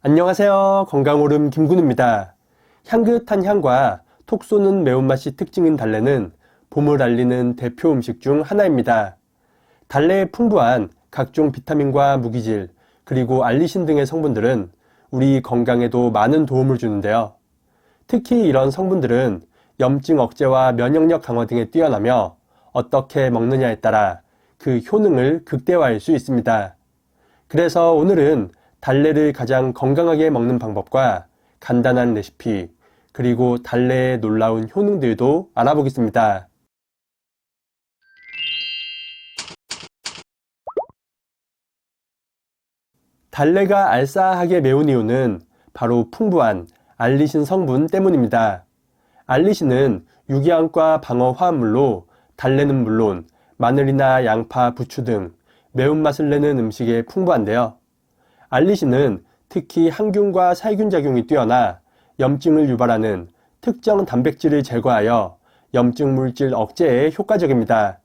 안녕하세요. 건강오름 김군입니다. 향긋한 향과 톡 쏘는 매운맛이 특징인 달래는 봄을 알리는 대표 음식 중 하나입니다. 달래에 풍부한 각종 비타민과 무기질, 그리고 알리신 등의 성분들은 우리 건강에도 많은 도움을 주는데요. 특히 이런 성분들은 염증 억제와 면역력 강화 등에 뛰어나며 어떻게 먹느냐에 따라 그 효능을 극대화할 수 있습니다. 그래서 오늘은 달래를 가장 건강하게 먹는 방법과 간단한 레시피, 그리고 달래의 놀라운 효능들도 알아보겠습니다. 달래가 알싸하게 매운 이유는 바로 풍부한 알리신 성분 때문입니다. 알리신은 유기암과 방어 화합물로 달래는 물론 마늘이나 양파, 부추 등 매운맛을 내는 음식에 풍부한데요. 알리신은 특히 항균과 살균 작용이 뛰어나 염증을 유발하는 특정 단백질을 제거하여 염증 물질 억제에 효과적입니다.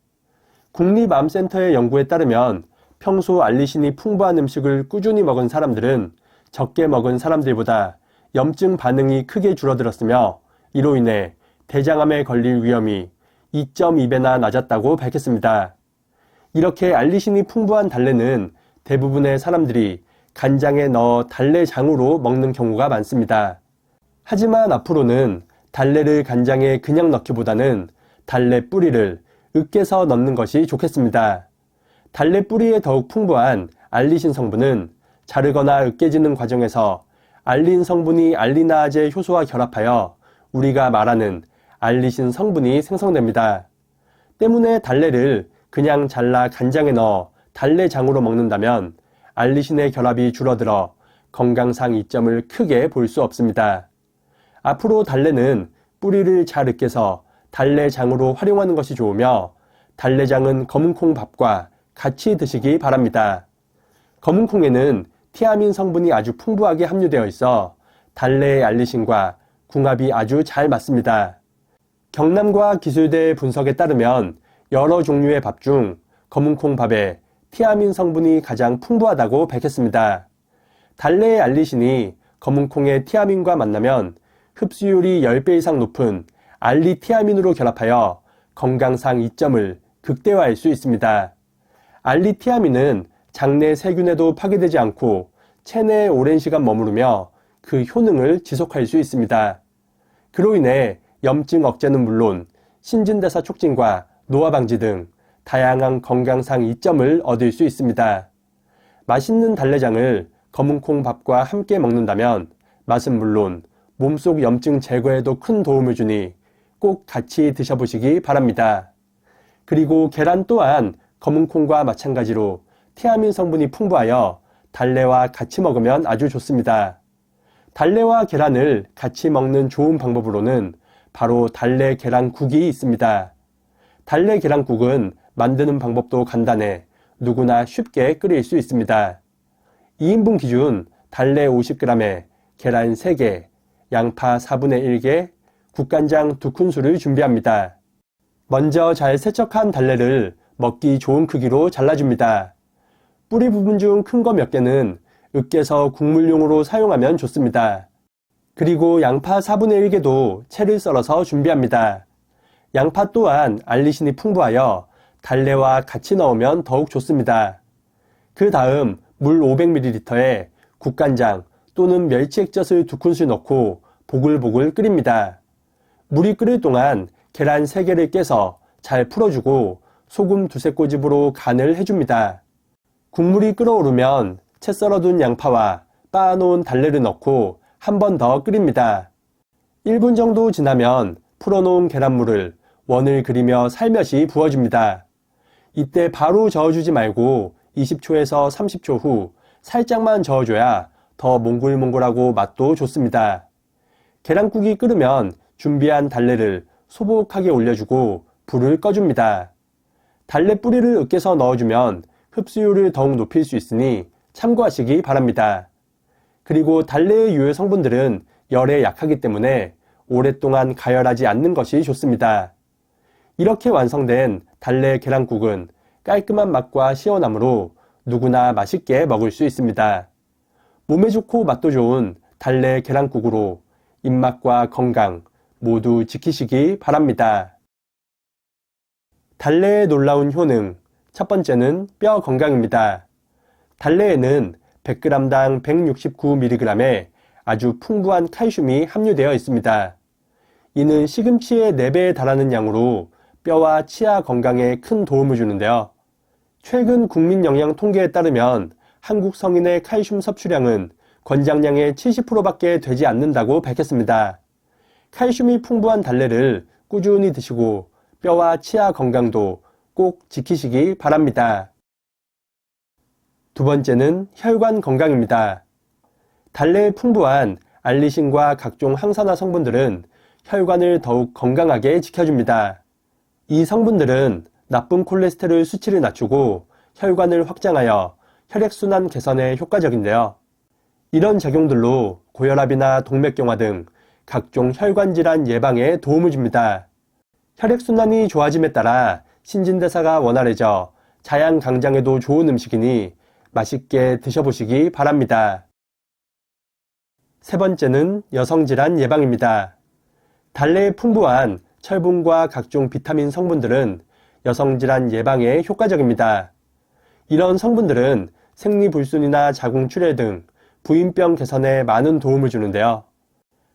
국립암센터의 연구에 따르면 평소 알리신이 풍부한 음식을 꾸준히 먹은 사람들은 적게 먹은 사람들보다 염증 반응이 크게 줄어들었으며 이로 인해 대장암에 걸릴 위험이 2.2배나 낮았다고 밝혔습니다. 이렇게 알리신이 풍부한 달래는 대부분의 사람들이 간장에 넣어 달래장으로 먹는 경우가 많습니다. 하지만 앞으로는 달래를 간장에 그냥 넣기보다는 달래 뿌리를 으깨서 넣는 것이 좋겠습니다. 달래 뿌리에 더욱 풍부한 알리신 성분은 자르거나 으깨지는 과정에서 알린 성분이 알리나아제 효소와 결합하여 우리가 말하는 알리신 성분이 생성됩니다. 때문에 달래를 그냥 잘라 간장에 넣어 달래장으로 먹는다면 알리신의 결합이 줄어들어 건강상 이점을 크게 볼 수 없습니다. 앞으로 달래는 뿌리를 잘 으깨서 달래장으로 활용하는 것이 좋으며 달래장은 검은콩 밥과 같이 드시기 바랍니다. 검은콩에는 티아민 성분이 아주 풍부하게 함유되어 있어 달래의 알리신과 궁합이 아주 잘 맞습니다. 경남과 기술대 분석에 따르면 여러 종류의 밥 중 검은콩 밥에 티아민 성분이 가장 풍부하다고 밝혔습니다. 달래의 알리신이 검은콩의 티아민과 만나면 흡수율이 10배 이상 높은 알리티아민으로 결합하여 건강상 이점을 극대화할 수 있습니다. 알리티아민은 장내 세균에도 파괴되지 않고 체내에 오랜 시간 머무르며 그 효능을 지속할 수 있습니다. 그로 인해 염증 억제는 물론 신진대사 촉진과 노화 방지 등 다양한 건강상 이점을 얻을 수 있습니다. 맛있는 달래장을 검은콩 밥과 함께 먹는다면 맛은 물론 몸속 염증 제거에도 큰 도움을 주니 꼭 같이 드셔보시기 바랍니다. 그리고 계란 또한 검은콩과 마찬가지로 티아민 성분이 풍부하여 달래와 같이 먹으면 아주 좋습니다. 달래와 계란을 같이 먹는 좋은 방법으로는 바로 달래 계란국이 있습니다. 달래 계란국은 만드는 방법도 간단해 누구나 쉽게 끓일 수 있습니다. 2인분 기준 달래 50g에 계란 3개, 양파 4분의 1개, 국간장 2큰술을 준비합니다. 먼저 잘 세척한 달래를 먹기 좋은 크기로 잘라줍니다. 뿌리 부분 중 큰 거 몇 개는 으깨서 국물용으로 사용하면 좋습니다. 그리고 양파 4분의 1개도 채를 썰어서 준비합니다. 양파 또한 알리신이 풍부하여 달래와 같이 넣으면 더욱 좋습니다. 그 다음 물 500ml에 국간장 또는 멸치 액젓을 2큰술 넣고 보글보글 끓입니다. 물이 끓을 동안 계란 3개를 깨서 잘 풀어주고 소금 두세 꼬집으로 간을 해줍니다. 국물이 끓어오르면 채 썰어둔 양파와 빻아놓은 달래를 넣고 한 번 더 끓입니다. 1분 정도 지나면 풀어놓은 계란물을 원을 그리며 살며시 부어줍니다. 이때 바로 저어주지 말고 20초에서 30초 후 살짝만 저어줘야 더 몽글몽글하고 맛도 좋습니다. 계란국이 끓으면 준비한 달래를 소복하게 올려주고 불을 꺼줍니다. 달래 뿌리를 으깨서 넣어주면 흡수율을 더욱 높일 수 있으니 참고하시기 바랍니다. 그리고 달래의 유해 성분들은 열에 약하기 때문에 오랫동안 가열하지 않는 것이 좋습니다. 이렇게 완성된 달래 계란국은 깔끔한 맛과 시원함으로 누구나 맛있게 먹을 수 있습니다. 몸에 좋고 맛도 좋은 달래 계란국으로 입맛과 건강 모두 지키시기 바랍니다. 달래의 놀라운 효능. 첫 번째는 뼈 건강입니다. 달래에는 100g당 169mg의 아주 풍부한 칼슘이 함유되어 있습니다. 이는 시금치의 4배에 달하는 양으로 뼈와 치아 건강에 큰 도움을 주는데요. 최근 국민 영양 통계에 따르면 한국 성인의 칼슘 섭취량은 권장량의 70%밖에 되지 않는다고 밝혔습니다. 칼슘이 풍부한 달래를 꾸준히 드시고 뼈와 치아 건강도 꼭 지키시기 바랍니다. 두 번째는 혈관 건강입니다. 달래에 풍부한 알리신과 각종 항산화 성분들은 혈관을 더욱 건강하게 지켜줍니다. 이 성분들은 나쁜 콜레스테롤 수치를 낮추고 혈관을 확장하여 혈액순환 개선에 효과적인데요. 이런 작용들로 고혈압이나 동맥경화 등 각종 혈관 질환 예방에 도움을 줍니다. 혈액순환이 좋아짐에 따라 신진대사가 원활해져 자양강장에도 좋은 음식이니 맛있게 드셔보시기 바랍니다. 세 번째는 여성질환 예방입니다. 달래에 풍부한 철분과 각종 비타민 성분들은 여성질환 예방에 효과적입니다. 이런 성분들은 생리불순이나 자궁출혈 등 부인병 개선에 많은 도움을 주는데요.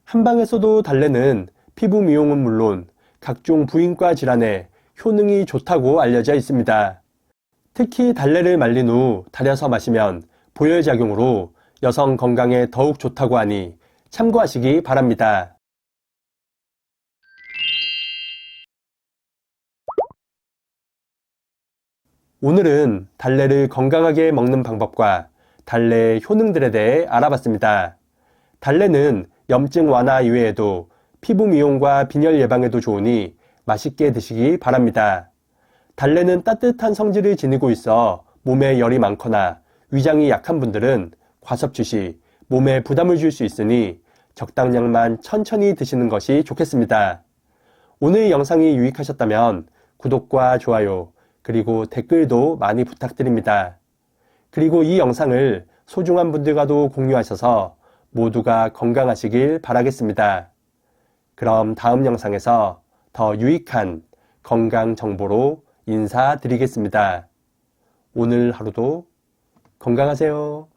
한방에서도 달래는 피부 미용은 물론 각종 부인과 질환에 효능이 좋다고 알려져 있습니다. 특히 달래를 말린 후 달여서 마시면 보혈작용으로 여성 건강에 더욱 좋다고 하니 참고하시기 바랍니다. 오늘은 달래를 건강하게 먹는 방법과 달래의 효능들에 대해 알아봤습니다. 달래는 염증 완화 이외에도 피부 미용과 빈혈 예방에도 좋으니 맛있게 드시기 바랍니다. 달래는 따뜻한 성질을 지니고 있어 몸에 열이 많거나 위장이 약한 분들은 과섭취 시 몸에 부담을 줄 수 있으니 적당량만 천천히 드시는 것이 좋겠습니다. 오늘 영상이 유익하셨다면 구독과 좋아요, 그리고 댓글도 많이 부탁드립니다. 그리고 이 영상을 소중한 분들과도 공유하셔서 모두가 건강하시길 바라겠습니다. 그럼 다음 영상에서 더 유익한 건강 정보로 인사드리겠습니다. 오늘 하루도 건강하세요.